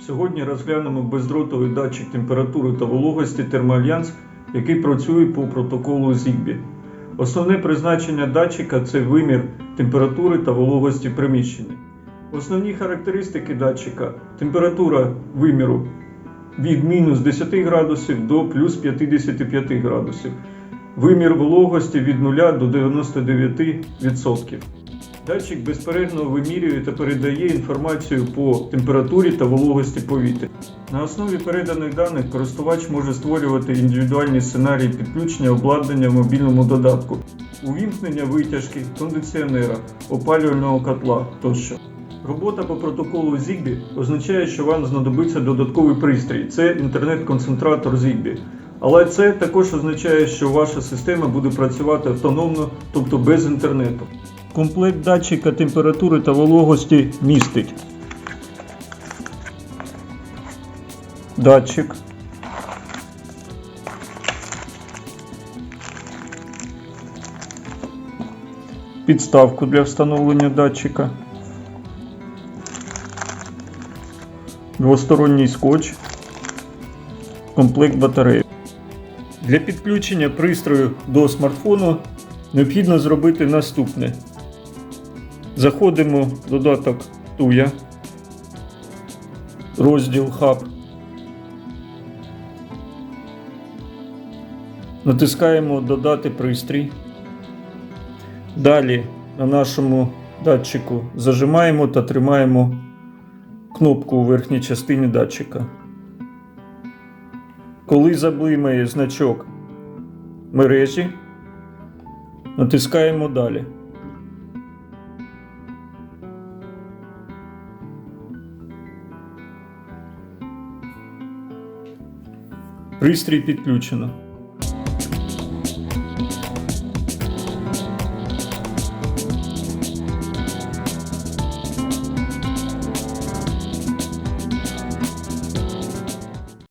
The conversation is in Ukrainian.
Сьогодні розглянемо бездротовий датчик температури та вологості Термоальянс, який працює по протоколу ZIGBee. Основне призначення датчика це вимір температури та вологості приміщення. Основні характеристики датчика температура виміру від мінус 10 градусів до плюс 55 градусів. Вимір вологості від 0 до 99%. Датчик безперервно вимірює та передає інформацію по температурі та вологості повітря. На основі переданих даних користувач може створювати індивідуальні сценарії підключення обладнання в мобільному додатку, увімкнення витяжки, кондиціонера, опалювального котла тощо. Робота по протоколу ZIGBee означає, що вам знадобиться додатковий пристрій це інтернет-концентратор ZIGBee. Але це також означає, що ваша система буде працювати автономно, тобто без інтернету. Комплект датчика температури та вологості містить датчик, підставку для встановлення датчика, двосторонній скотч, комплект батареї. Для підключення пристрою до смартфону необхідно зробити наступне. Заходимо в додаток Туя, розділ Хаб. Натискаємо Додати пристрій. Далі на нашому датчику зажимаємо та тримаємо кнопку у верхній частині датчика. Коли заблимає значок мережі, натискаємо далі. Пристрій підключено.